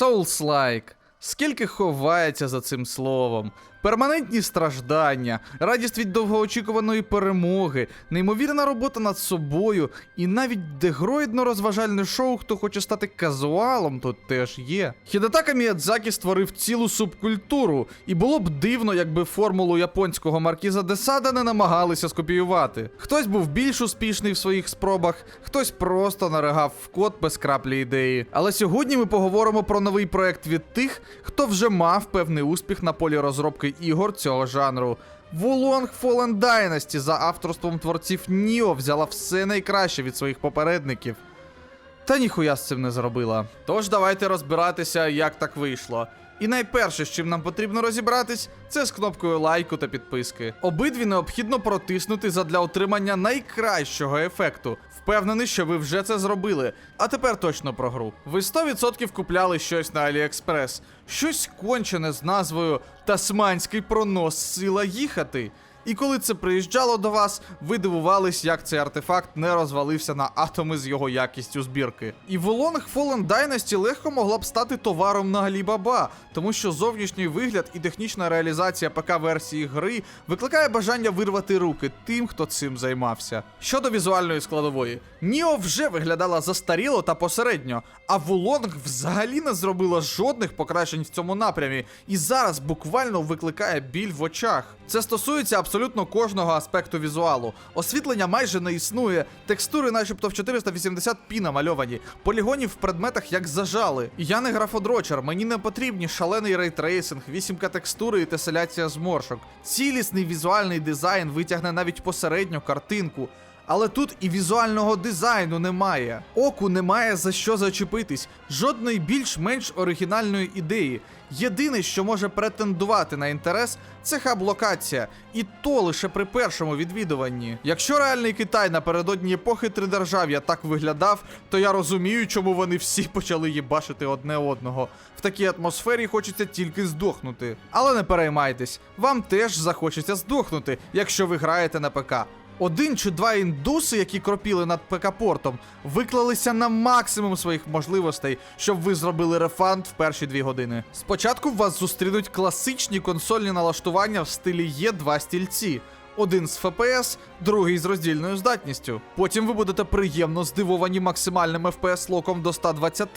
Souls-like. Скільки ховається за цим словом? Перманентні страждання, радість від довгоочікуваної перемоги, неймовірна робота над собою, і навіть дегроїдно-розважальне шоу, хто хоче стати казуалом, тут теж є. Хідатака Міядзакі створив цілу субкультуру, і було б дивно, якби формулу японського маркіза Десада не намагалися скопіювати. Хтось був більш успішний в своїх спробах, хтось просто наригав в код без краплі ідеї. Але сьогодні ми поговоримо про новий проект від тих, хто вже мав певний успіх на полі розробки ігор цього жанру. Wulong Fallen Dynasty за авторством творців Ніо взяла все найкраще від своїх попередників. Та ніхуя з цим не зробила. Тож давайте розбиратися, як так вийшло. І найперше, з чим нам потрібно розібратись, це з кнопкою лайку та підписки. Обидві необхідно протиснути задля отримання найкращого ефекту. Впевнений, що ви вже це зробили. А тепер точно про гру. Ви 100% купляли щось на AliExpress, щось кончене з назвою Тасманський пронос сила їхати. І коли це приїжджало до вас, ви дивувались, як цей артефакт не розвалився на атоми з його якістю збірки. І Волонг Fallen Dynasty легко могла б стати товаром на Alibaba, тому що зовнішній вигляд і технічна реалізація ПК-версії гри викликає бажання вирвати руки тим, хто цим займався. Щодо візуальної складової, Ніо вже виглядала застаріло та посередньо, а Волонг взагалі не зробила жодних покращень в цьому напрямі, і зараз буквально викликає біль в очах. Це стосується абсолютно кожного аспекту візуалу. Освітлення майже не існує, текстури, начебто в 480p намальовані, полігонів в предметах як зажали. Я не графодрочер, мені не потрібні шалений рейтрейсинг, 8К текстури і теселяція зморшок. Цілісний візуальний дизайн витягне навіть посередню картинку. Але тут і візуального дизайну немає. Оку немає за що зачепитись, жодної більш-менш оригінальної ідеї. Єдине, що може претендувати на інтерес, це хаб-локація, і то лише при першому відвідуванні. Якщо реальний Китай напередодні епохи тридержав'я так виглядав, то я розумію, чому вони всі почали їбашити одне одного. В такій атмосфері хочеться тільки здохнути. Але не переймайтесь, вам теж захочеться здохнути, якщо ви граєте на ПК. Один чи два індуси, які кропіли над ПК-портом, виклалися на максимум своїх можливостей, щоб ви зробили рефанд в перші дві години. Спочатку вас зустрінуть класичні консольні налаштування в стилі Є2 стільці. Один з ФПС, другий з роздільною здатністю. Потім ви будете приємно здивовані максимальним FPS локом до 120,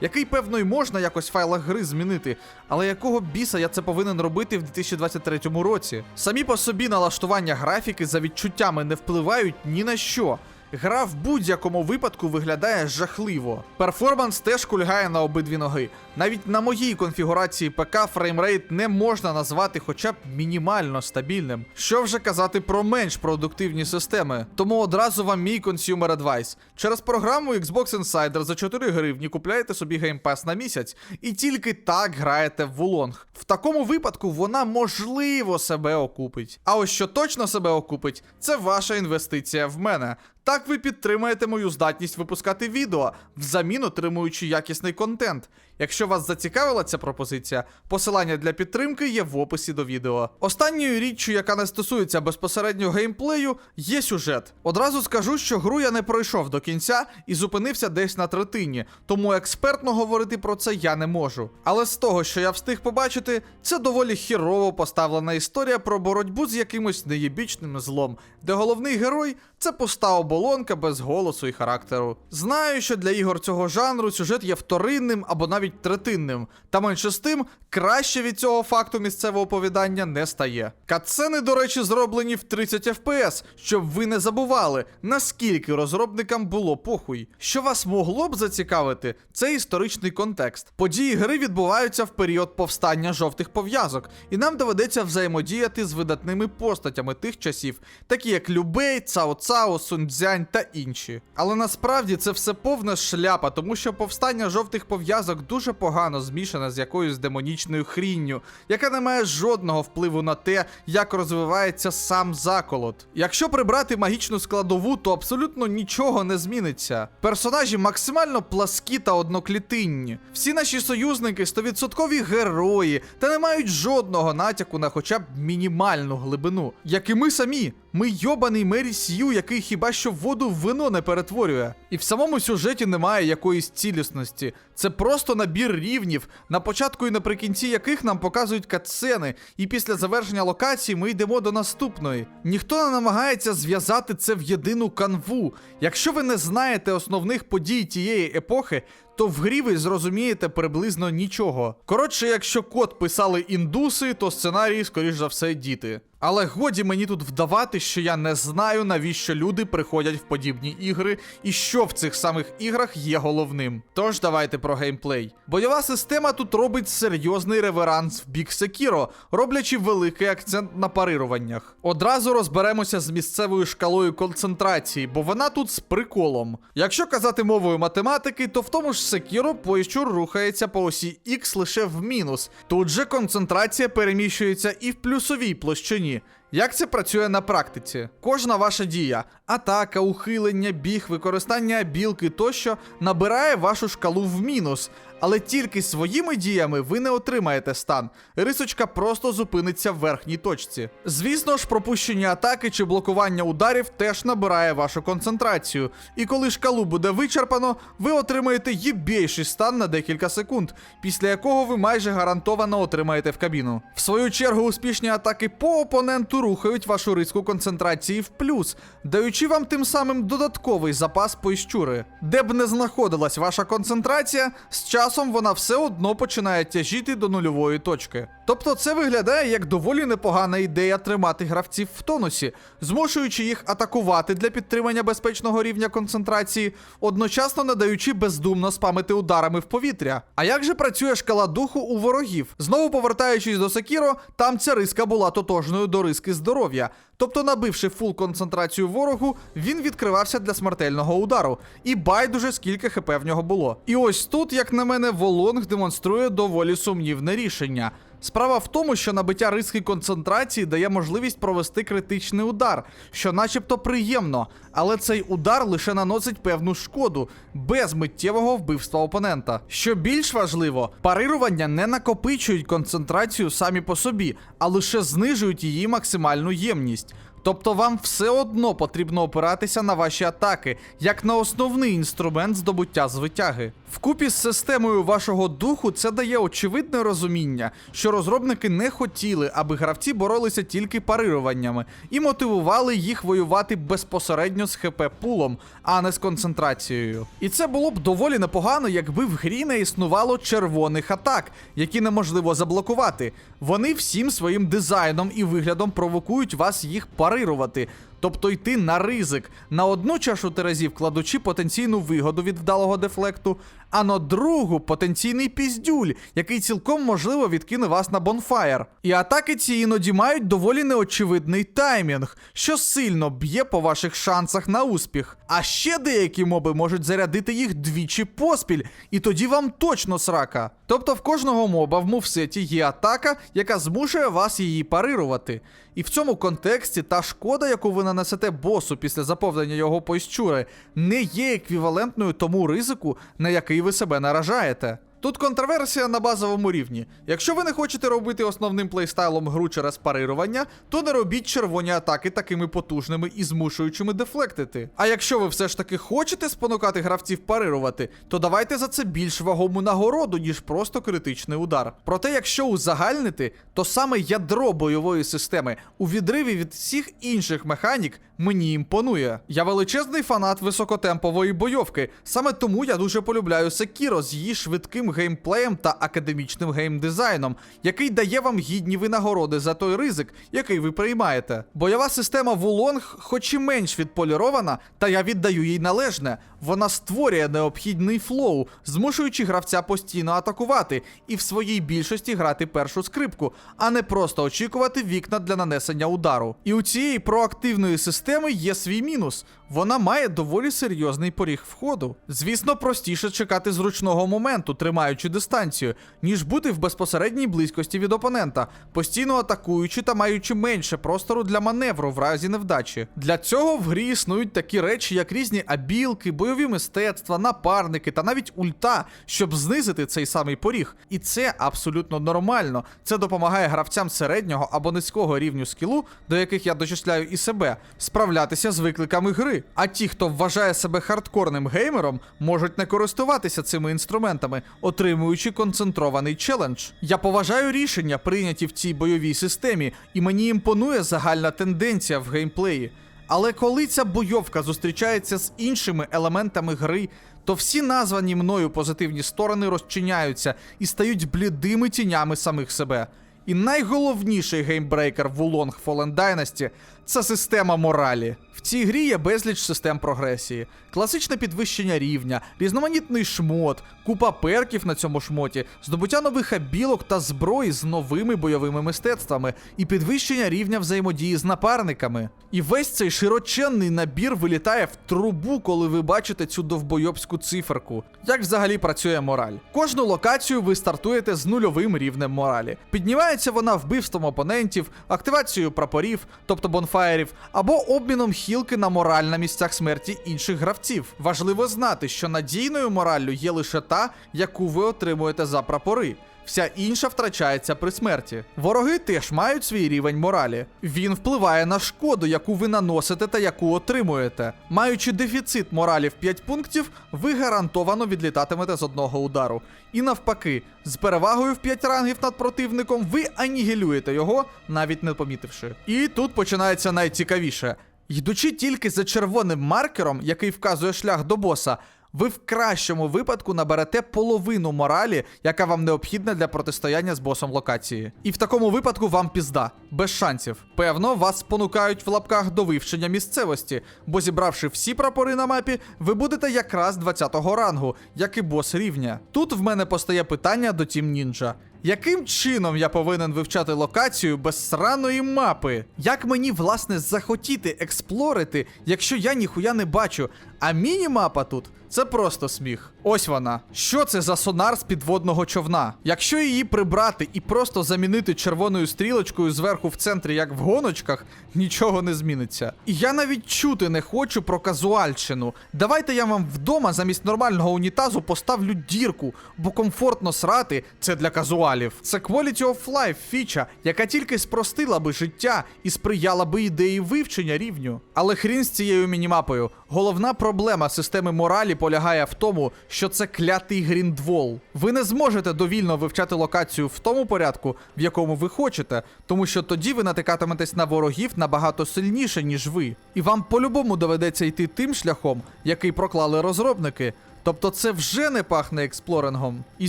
який, певно, й можна якось в файлах гри змінити, але якого біса я це повинен робити в 2023 році? Самі по собі налаштування графіки за відчуттями не впливають ні на що. Гра в будь-якому випадку виглядає жахливо. Перформанс теж кульгає на обидві ноги. Навіть на моїй конфігурації ПК фреймрейт не можна назвати хоча б мінімально стабільним. Що вже казати про менш продуктивні системи. Тому одразу вам мій consumer advice. Через програму Xbox Insider за 4 гривні купляєте собі Pass на місяць і тільки так граєте в Вулонг. В такому випадку вона можливо себе окупить. А ось що точно себе окупить, це ваша інвестиція в мене. Так ви підтримаєте мою здатність випускати відео, взамін отримуючи якісний контент. Якщо вас зацікавила ця пропозиція, посилання для підтримки є в описі до відео. Останньою річчю, яка не стосується безпосередньо геймплею, є сюжет. Одразу скажу, що гру я не пройшов до кінця і зупинився десь на третині, тому експертно говорити про це я не можу. Але з того, що я встиг побачити, це доволі хірово поставлена історія про боротьбу з якимось неєбічним злом, де головний герой це пуста оболонка без голосу і характеру. Знаю, що для ігор цього жанру сюжет є вторинним або навіть третинним, та менше з тим краще від цього факту місцевого оповідання не стає. Катсцени, до речі, зроблені в 30 FPS, щоб ви не забували, наскільки розробникам було похуй. Що вас могло б зацікавити, це історичний контекст. Події гри відбуваються в період повстання жовтих пов'язок, і нам доведеться взаємодіяти з видатними постатями тих часів, такі як Любей, Цао Цао, Сунцзянь та інші. Але насправді це все повна шляпа, тому що повстання жовтих пов'язок дуже погано змішане з якоюсь демонічною хрінню, яка не має жодного впливу на те, як розвивається сам заколот. Якщо прибрати магічну складову, то абсолютно нічого не зміниться. Персонажі максимально пласкі та одноклітинні. Всі наші союзники 100% герої, та не мають жодного натяку на хоча б мінімальну глибину, як і ми самі. Ми йобаний Мері Сью, який хіба що воду в вино не перетворює. І в самому сюжеті немає якоїсь цілісності. Це просто набір рівнів, на початку і наприкінці яких нам показують катсцени, і після завершення локації ми йдемо до наступної. Ніхто не намагається зв'язати це в єдину канву. Якщо ви не знаєте основних подій тієї епохи, то в грі ви зрозумієте приблизно нічого. Коротше, якщо код писали індуси, то сценарії, скоріш за все, діти. Але годі мені тут вдавати, що я не знаю, навіщо люди приходять в подібні ігри, і що в цих самих іграх є головним. Тож давайте про геймплей. Бойова система тут робить серйозний реверанс в бік Секіро, роблячи великий акцент на парируваннях. Одразу розберемося з місцевою шкалою концентрації, бо вона тут з приколом. Якщо казати мовою математики, то в тому ж Секіро поїщур рухається по осі X лише в мінус. Тут же концентрація переміщується і в плюсовій площині. Як це працює на практиці? Кожна ваша дія, атака, ухилення, біг, використання білки тощо набирає вашу шкалу в мінус, але тільки своїми діями ви не отримаєте стан. Рисочка просто зупиниться в верхній точці. Звісно ж, пропущення атаки чи блокування ударів теж набирає вашу концентрацію. І коли шкалу буде вичерпано, ви отримаєте їбейший стан на декілька секунд, після якого ви майже гарантовано отримаєте в кабіну. В свою чергу, успішні атаки по опоненту рухають вашу риску концентрації в плюс, даючи вам тим самим додатковий запас поіщури. Де б не знаходилась ваша концентрація, з часом вона все одно починає тяжіти до нульової точки. Тобто це виглядає як доволі непогана ідея тримати гравців в тонусі, змушуючи їх атакувати для підтримання безпечного рівня концентрації, одночасно не даючи бездумно спамити ударами в повітря. А як же працює шкала духу у ворогів? Знову повертаючись до Секіро, там ця риска була тотожною до риски здоров'я. Тобто, набивши фул концентрацію ворогу, він відкривався для смертельного удару. І байдуже скільки хп в нього було. І ось тут, як на мене, Волонг демонструє доволі сумнівне рішення. Справа в тому, що набиття риски концентрації дає можливість провести критичний удар, що начебто приємно, але цей удар лише наносить певну шкоду без миттєвого вбивства опонента. Що більш важливо, парирування не накопичують концентрацію самі по собі, а лише знижують її максимальну ємність. Тобто вам все одно потрібно опиратися на ваші атаки, як на основний інструмент здобуття звитяги. Вкупі з системою вашого духу це дає очевидне розуміння, що розробники не хотіли, аби гравці боролися тільки парируваннями, і мотивували їх воювати безпосередньо з хп пулом, а не з концентрацією. І це було б доволі непогано, якби в грі не існувало червоних атак, які неможливо заблокувати. Вони всім своїм дизайном і виглядом провокують вас їх парирувати. Тобто йти на ризик, на одну чашу терезів кладучи потенційну вигоду від вдалого дефлекту, а на другу потенційний піздюль, який цілком можливо відкине вас на бонфаєр. І атаки ці іноді мають доволі неочевидний таймінг, що сильно б'є по ваших шансах на успіх. А ще деякі моби можуть зарядити їх двічі поспіль, і тоді вам точно срака. Тобто в кожного моба в мувсеті є атака, яка змушує вас її парирувати. І в цьому контексті та шкода, яку ви нанесете босу після заповнення його поіщури, не є еквівалентною тому ризику, на який ви себе наражаєте. Тут контроверсія на базовому рівні. Якщо ви не хочете робити основним плейстайлом гру через парирування, то не робіть червоні атаки такими потужними і змушуючими дефлектити. А якщо ви все ж таки хочете спонукати гравців парирувати, то давайте за це більш вагому нагороду, ніж просто критичний удар. Проте, якщо узагальнити, то саме ядро бойової системи у відриві від всіх інших механік мені імпонує. Я величезний фанат високотемпової бойовки, саме тому я дуже полюбляю Sekiro з її швидким геймплеєм та академічним геймдизайном, який дає вам гідні винагороди за той ризик, який ви приймаєте. Бойова система Вулонг, хоч і менш відполірована, та я віддаю їй належне. Вона створює необхідний флоу, змушуючи гравця постійно атакувати і в своїй більшості грати першу скрипку, а не просто очікувати вікна для нанесення удару. І у цієї проактивної системи є свій мінус. Вона має доволі серйозний поріг входу. Звісно, простіше чекати зручного моменту, тримаючи тримаючи дистанцію, ніж бути в безпосередній близькості від опонента, постійно атакуючи та маючи менше простору для маневру в разі невдачі. Для цього в грі існують такі речі, як різні абілки, бойові мистецтва, напарники та навіть ульта, щоб знизити цей самий поріг. І це абсолютно нормально. Це допомагає гравцям середнього або низького рівню скілу, до яких я дочисляю і себе, справлятися з викликами гри. А ті, хто вважає себе хардкорним геймером, можуть не користуватися цими інструментами, отримуючи концентрований челендж. Я поважаю рішення, прийняті в цій бойовій системі, і мені імпонує загальна тенденція в геймплеї. Але коли ця бойовка зустрічається з іншими елементами гри, то всі названі мною позитивні сторони розчиняються і стають блідими тінями самих себе. І найголовніший геймбрейкер в Wulong Fallen Dynasty – це система моралі. В цій грі є безліч систем прогресії, класичне підвищення рівня, різноманітний шмот, купа перків на цьому шмоті, здобуття нових абілок та зброї з новими бойовими мистецтвами і підвищення рівня взаємодії з напарниками. І весь цей широченний набір вилітає в трубу, коли ви бачите цю довбойобську циферку. Як взагалі працює мораль? Кожну локацію ви стартуєте з нульовим рівнем моралі. Піднімається вона вбивством опонентів, активацією прапорів, тобто бонфаєрів, або обміном хілки на мораль на місцях смерті інших гравців. Важливо знати, що надійною мораллю є лише та, яку ви отримуєте за прапори. Вся інша втрачається при смерті. Вороги теж мають свій рівень моралі. Він впливає на шкоду, яку ви наносите та яку отримуєте. Маючи дефіцит моралі в 5 пунктів, ви гарантовано відлітатимете з одного удару. І навпаки, з перевагою в 5 рангів над противником ви анігілюєте його, навіть не помітивши. І тут починається найцікавіше. Йдучи тільки за червоним маркером, який вказує шлях до боса, ви в кращому випадку наберете половину моралі, яка вам необхідна для протистояння з босом локації. І в такому випадку вам пізда, без шансів. Певно, вас спонукають в лапках до вивчення місцевості, бо зібравши всі прапори на мапі, ви будете якраз 20-го рангу, як і бос рівня. Тут в мене постає питання до Тім Нінджа. Яким чином я повинен вивчати локацію без сраної мапи? Як мені, власне, захотіти експлорити, якщо я ніхуя не бачу? А міні-мапа тут це просто сміх. Ось вона. Що це за сонар з підводного човна? Якщо її прибрати і просто замінити червоною стрілочкою зверху в центрі, як в гоночках, нічого не зміниться. І я навіть чути не хочу про казуальщину. Давайте я вам вдома замість нормального унітазу поставлю дірку, бо комфортно срати це для казуалів. Це quality of life фіча, яка тільки спростила би життя і сприяла би ідеї вивчення рівню. Але хрін з цією мінімапою. Головна проблема системи моралі полягає в тому, що це клятий гріндвол. Ви не зможете довільно вивчати локацію в тому порядку, в якому ви хочете, тому що тоді ви натикатиметесь на ворогів набагато сильніше, ніж ви. І вам по-любому доведеться йти тим шляхом, який проклали розробники. Тобто це вже не пахне експлорингом. І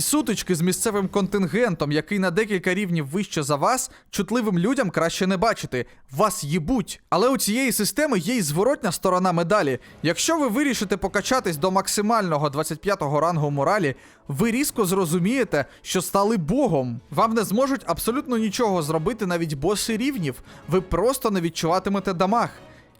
сутички з місцевим контингентом, який на декілька рівнів вище за вас, чутливим людям краще не бачити. Вас їбуть. Але у цієї системи є й зворотня сторона медалі. Якщо ви вирішите покачатись до максимального 25-го рангу моралі, ви різко зрозумієте, що стали богом. Вам не зможуть абсолютно нічого зробити навіть боси рівнів. Ви просто не відчуватимете дамаг.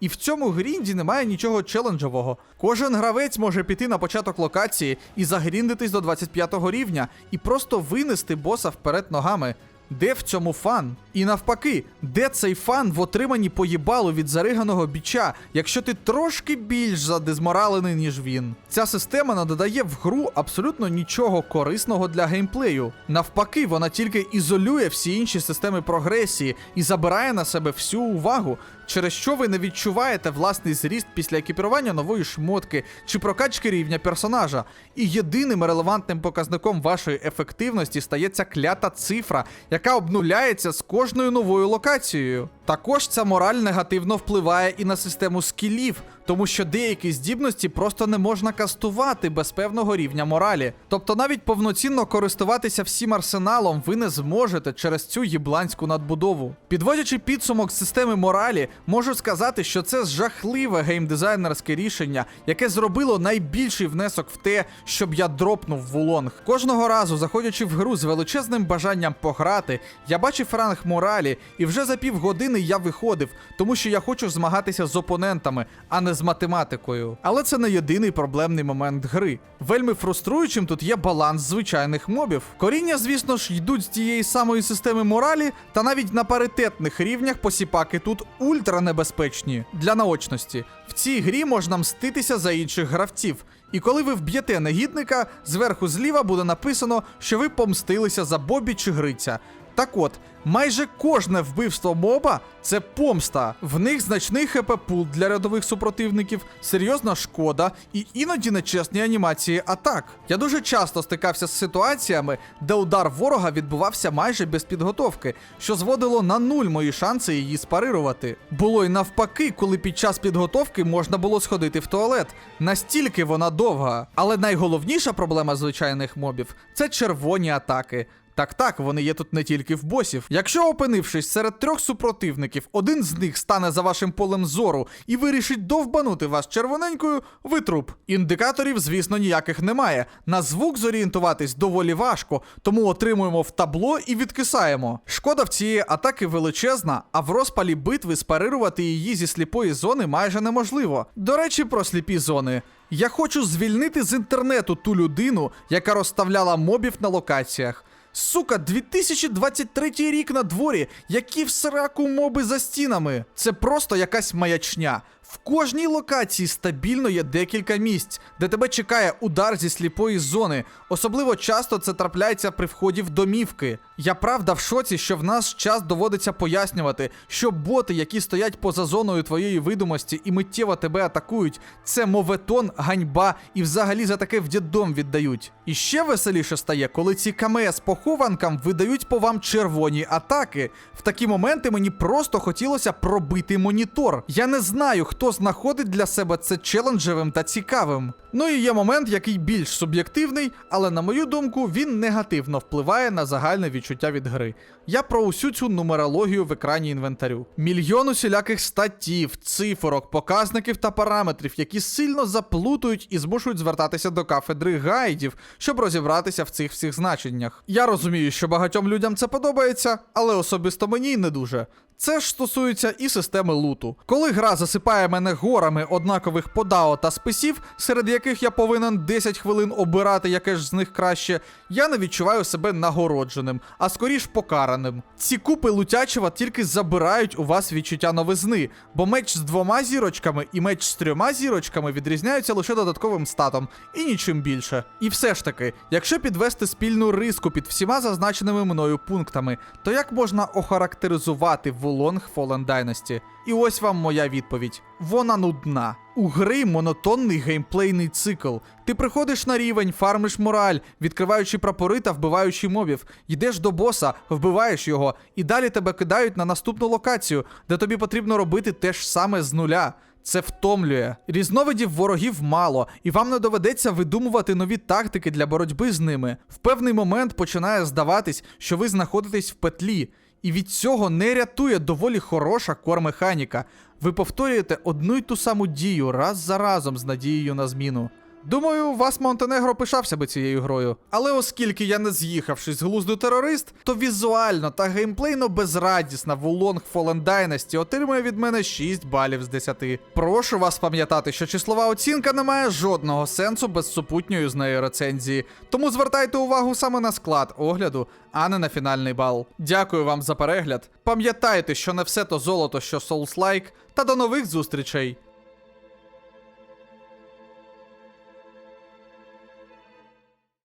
І в цьому грінді немає нічого челенджового. Кожен гравець може піти на початок локації і загріндитись до 25 рівня, і просто винести боса вперед ногами. Де в цьому фан? І навпаки, де цей фан в отриманні поїбалу від зариганого біча, якщо ти трошки більш задезморалений, ніж він? Ця система не додає в гру абсолютно нічого корисного для геймплею. Навпаки, вона тільки ізолює всі інші системи прогресії і забирає на себе всю увагу, через що ви не відчуваєте власний зріст після екіпірування нової шмотки чи прокачки рівня персонажа. І єдиним релевантним показником вашої ефективності стається клята цифра, яка обнуляється з кожною новою локацією. Також ця мораль негативно впливає і на систему скілів, тому що деякі здібності просто не можна кастувати без певного рівня моралі. Тобто навіть повноцінно користуватися всім арсеналом ви не зможете через цю їбланську надбудову. Підводячи підсумок системи моралі, можу сказати, що це жахливе геймдизайнерське рішення, яке зробило найбільший внесок в те, щоб я дропнув вулонг. Кожного разу, заходячи в гру з величезним бажанням пограти, я бачив ранг моралі, і вже за півгодини арени я виходив, тому що я хочу змагатися з опонентами, а не з математикою. Але це не єдиний проблемний момент гри. Вельми фруструючим тут є баланс звичайних мобів. Коріння, звісно ж, йдуть з тієї самої системи моралі, та навіть на паритетних рівнях посіпаки тут ультранебезпечні для наочності. В цій грі можна мститися за інших гравців. І коли ви вб'єте негідника, зверху зліва буде написано, що ви помстилися за Бобі чи Гриця. Так от, майже кожне вбивство моба це помста. В них значний хп пул для рядових супротивників, серйозна шкода і іноді нечесні анімації атак. Я дуже часто стикався з ситуаціями, де удар ворога відбувався майже без підготовки, що зводило на нуль мої шанси її спарирувати. Було й навпаки, коли під час підготовки можна було сходити в туалет. Настільки вона довга. Але найголовніша проблема звичайних мобів це червоні атаки. Так, так, вони є тут не тільки в босів. Якщо опинившись серед трьох супротивників, один з них стане за вашим полем зору і вирішить довбанути вас червоненькою, ви труп. Індикаторів, звісно, ніяких немає. На звук зорієнтуватись доволі важко, тому отримуємо в табло і відкисаємо. Шкода в цієї атаки величезна, а в розпалі битви спарирувати її зі сліпої зони майже неможливо. До речі, про сліпі зони. Я хочу звільнити з інтернету ту людину, яка розставляла мобів на локаціях. Сука, 2023 рік на дворі, які в сраку моби за стінами. Це просто якась маячня. В кожній локації стабільно є декілька місць, де тебе чекає удар зі сліпої зони. Особливо часто це трапляється при вході в домівки. Я правда в шоці, що в наш час доводиться пояснювати, що боти, які стоять поза зоною твоєї видимості і миттєво тебе атакують, це моветон, ганьба і взагалі за таке в діддом віддають. І ще веселіше стає, коли ці КМС по хованкам видають по вам червоні атаки. В такі моменти мені просто хотілося пробити монітор. Я не знаю, хто знаходить для себе це челенджевим та цікавим. Ну і є момент, який більш суб'єктивний, але на мою думку, він негативно впливає на загальне відчуття від гри. Я про усю цю нумерологію в екрані інвентарю. Мільйон усіляких статтів, цифрок, показників та параметрів, які сильно заплутують і змушують звертатися до кафедри гайдів, щоб розібратися в цих всіх значеннях. Я розумію, що багатьом людям це подобається, але особисто мені не дуже. Це ж стосується і системи луту. Коли гра засипає мене горами однакових подао та списів, серед яких я повинен 10 хвилин обирати, яке ж з них краще, я не відчуваю себе нагородженим, а скоріш покараним. Ці купи лутячого тільки забирають у вас відчуття новизни, бо меч з двома зірочками і меч з трьома зірочками відрізняються лише додатковим статом і нічим більше. І все ж таки, якщо підвести спільну риску під всіма зазначеними мною пунктами, то як можна охарактеризувати Вулонг Fallen Dynasty? І ось вам моя відповідь: вона нудна. У гри монотонний геймплейний цикл. Ти приходиш на рівень, фармиш мораль, відкриваючи прапори та вбиваючи мобів, йдеш до боса, вбиваєш його, і далі тебе кидають на наступну локацію, де тобі потрібно робити те ж саме з нуля. Це втомлює. Різновидів ворогів мало, і вам не доведеться видумувати нові тактики для боротьби з ними. В певний момент починає здаватись, що ви знаходитесь в петлі. І від цього не рятує доволі хороша кор-механіка. Ви повторюєте одну й ту саму дію раз за разом з надією на зміну. Думаю, вас Монтенегро пишався би цією грою. Але оскільки я не з'їхавшись з глузду терорист, то візуально та геймплейно безрадісна Вулонг Fallen Dynasty отримує від мене 6 балів з 10. Прошу вас пам'ятати, що числова оцінка не має жодного сенсу без супутньої з нею рецензії. Тому звертайте увагу саме на склад огляду, а не на фінальний бал. Дякую вам за перегляд. Пам'ятайте, що не все то золото, що Souls-like, та до нових зустрічей!